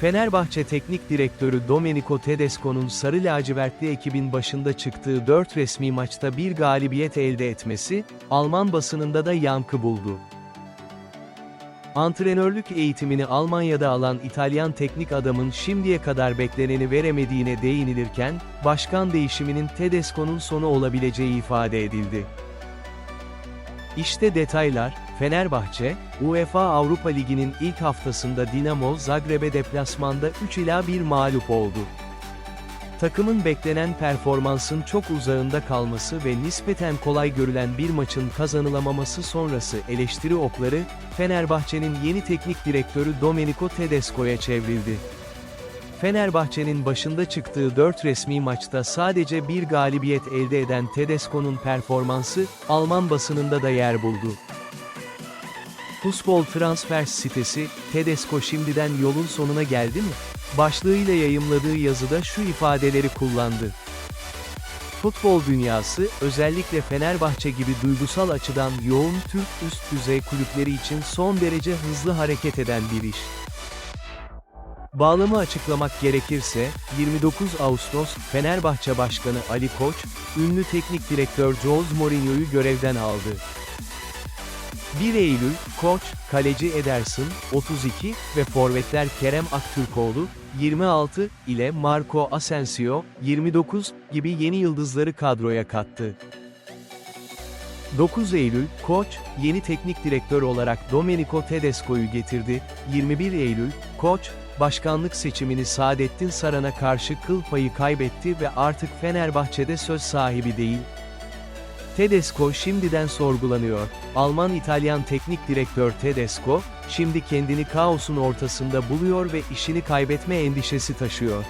Fenerbahçe Teknik Direktörü Domenico Tedesco'nun sarı lacivertli ekibin başında çıktığı 4 resmi maçta bir galibiyet elde etmesi, Alman basınında da yankı buldu. Antrenörlük eğitimini Almanya'da alan İtalyan teknik adamın şimdiye kadar bekleneni veremediğine değinilirken, başkan değişiminin Tedesco'nun sonu olabileceği ifade edildi. İşte detaylar, Fenerbahçe, UEFA Avrupa Ligi'nin ilk haftasında Dinamo Zagreb'e deplasmanda 3 ila 1 mağlup oldu. Takımın beklenen performansın çok uzağında kalması ve nispeten kolay görülen bir maçın kazanılamaması sonrası eleştiri okları, Fenerbahçe'nin yeni teknik direktörü Domenico Tedesco'ya çevrildi. Fenerbahçe'nin başında çıktığı 4 resmi maçta sadece bir galibiyet elde eden Tedesco'nun performansı, Alman basınında da yer buldu. Futbol transfer sitesi, Tedesco şimdiden yolun sonuna geldi mi? Başlığıyla yayımladığı yazıda şu ifadeleri kullandı. Futbol dünyası, özellikle Fenerbahçe gibi duygusal açıdan yoğun Türk üst düzey kulüpleri için son derece hızlı hareket eden bir iş. Bağlamı açıklamak gerekirse, 29 Ağustos, Fenerbahçe Başkanı Ali Koç, ünlü teknik direktör Jose Mourinho'yu görevden aldı. 1 Eylül, Koç, kaleci Ederson, 32 ve forvetler Kerem Aktürkoğlu, 26 ile Marco Asensio, 29 gibi yeni yıldızları kadroya kattı. 9 Eylül, Koç, yeni teknik direktör olarak Domenico Tedesco'yu getirdi. 21 Eylül, Koç, başkanlık seçimini Saadettin Saran'a karşı kıl payı kaybetti ve artık Fenerbahçe'de söz sahibi değil. Tedesco şimdiden sorgulanıyor. Alman-İtalyan teknik direktör Tedesco, şimdi kendini kaosun ortasında buluyor ve işini kaybetme endişesi taşıyor.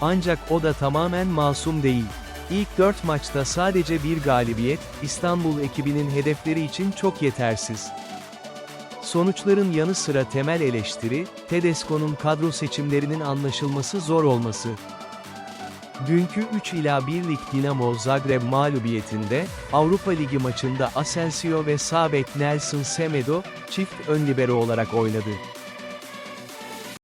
Ancak o da tamamen masum değil. İlk 4 maçta sadece bir galibiyet, İstanbul ekibinin hedefleri için çok yetersiz. Sonuçların yanı sıra temel eleştiri, Tedesco'nun kadro seçimlerinin anlaşılması zor olması. Dünkü 3 ila 1 lig Dinamo Zagreb mağlubiyetinde, Avrupa Ligi maçında Asensio ve Sabek Nelson Semedo, çift ön libero olarak oynadı.